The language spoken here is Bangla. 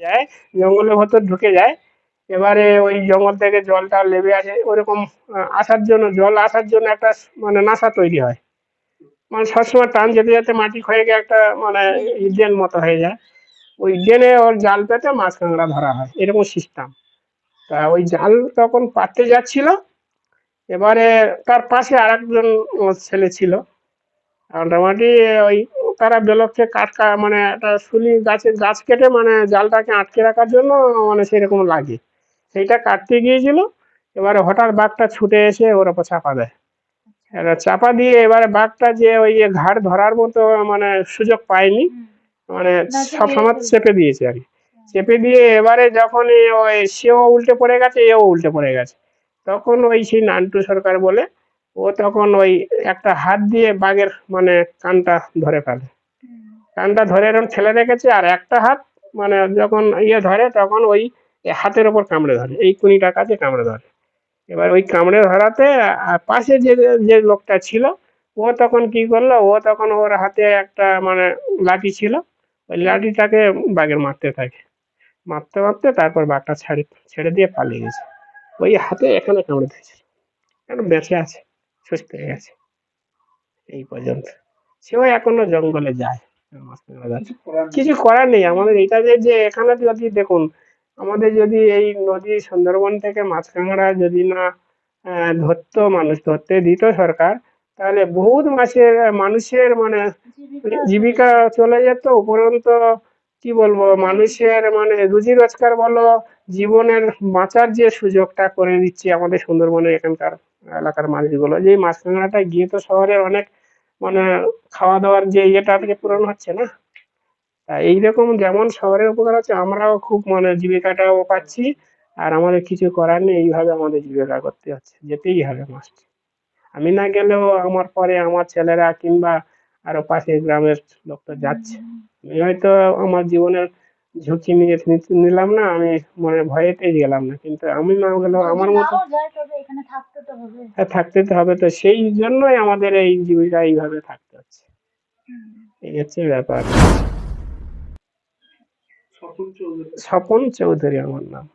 যায়, জঙ্গলের ভেতর ঢুকে যায়। এবারে ওই জঙ্গল থেকে জলটা লেবে আসে, ওরকম আসার জন্য, জল আসার জন্য একটা মানে নাসা তৈরি হয়। মানে সবসময় টান যেতে যেতে মাটি ক্ষয়ে গিয়ে একটা মানে ড্রেন মতো হয়ে যায়। ওই ড্রেনে ওর জাল পেতে মাছ কাঁকড়া ধরা হয়, এরকম সিস্টেম তা ওই জাল তখন পাততে যাচ্ছিল। এবারে তার পাশে আর একজন ছেলে ছিল। মোটামুটি ওই তারা বেলককে কাটকা মানে একটা শুলি গাছের গাছ কেটে মানে জালটাকে আটকে রাখার জন্য মানে সেরকম লাগে। সেইটা কাটতে গিয়েছিল এবারে হঠাৎ বাঘটা ছুটে এসে ওর ওপর চাপা দেয়। এবার চাপা দিয়ে এবারে বাঘটা যে ওই যে ঘাড় ধরার মতো মানে সুযোগ পায়নি মানে সব সময় চেপে দিয়েছে আর চেপে দিয়ে এবারে যখন ওই সেও উল্টে পড়ে গেছে এও উল্টে পড়ে গেছে। তখন ওই সেই নান্টু সরকার বলে ও তখন ওই একটা হাত দিয়ে বাঘের মানে কানটা ধরে ফেলে। কানটা ধরে এরকম ঠেলে রেখেছে আর একটা হাত মানে যখন ইয়ে ধরে তখন ওই হাতের ওপর কামড়ে ধরে, এই কুনিটা কাছে কামড়ে ধরে। এবার ওই কামড়ে ধরাতে আর পাশে যে যে লোকটা ছিল, ও তখন কি করল, ও তখন ওর হাতে একটা মানে লাঠি ছিল, ওই লাঠিটাকে বাঘের মারতে থাকে। মারতে মারতে তারপর বাঘটা ছাড়ে, ছেড়ে দিয়ে পালিয়ে গেছে। ওই হাতে এখানে কামড়ে দিয়েছিল এখন বেঁচে আছে। সুস্থ হয়ে গেছে। এই পর্যন্ত। সেও এখনও জঙ্গলে যায়। কিছু করার নেই। আমাদের এটা যে এখানে যদি দেখুন, আমাদের যদি এই নদী সুন্দরবন থেকে মাছ কাঁকড়া যদি না ধরতো মানুষ, ধরতে দিত সরকার, তাহলে বহুত মাছের, মানুষের মানে জীবিকা চলে যেত। উপরন্ত কি বলব, মানুষের মানে রুজি রোজগার বলো, জীবনের বাঁচার যে সুযোগটা করে দিচ্ছে আমাদের সুন্দরবনের এখানকার এলাকার মানুষগুলো। যে মাছ কাঁকড়াটা গিয়ে তো শহরের অনেক মানে খাওয়া দাওয়ার যে ইয়েটা থেকে পূরণ হচ্ছে না? তা এইরকম যেমন শহরের উপকার হচ্ছে, আমরাও খুব মানে জীবিকাটাও পাচ্ছি আর আমাদের কিছু করার নেই। এইভাবে আমাদের জীবিকা করতে হচ্ছে, যেতেই হবে মাস্ট আমি না গেলেও আমার পরে আমার ছেলেরা কিংবা আরও পাশের গ্রামের লোক তো যাচ্ছে। আমি হয়তো আমার জীবনের ঝুঁকি নিয়ে নিলাম না আমি মানে ভয়েতেই গেলাম না। কিন্তু আমি না গেলেও আমার মতো যাওয়া যায় তবে এখানে থাকতে তো হবে। হ্যাঁ, থাকতে তো হবে তো সেই জন্যই আমাদের এই জীবিকা এইভাবে থাকতে হচ্ছে। এই হচ্ছে ব্যাপার। স্বপন চৌধুরী আমার নাম।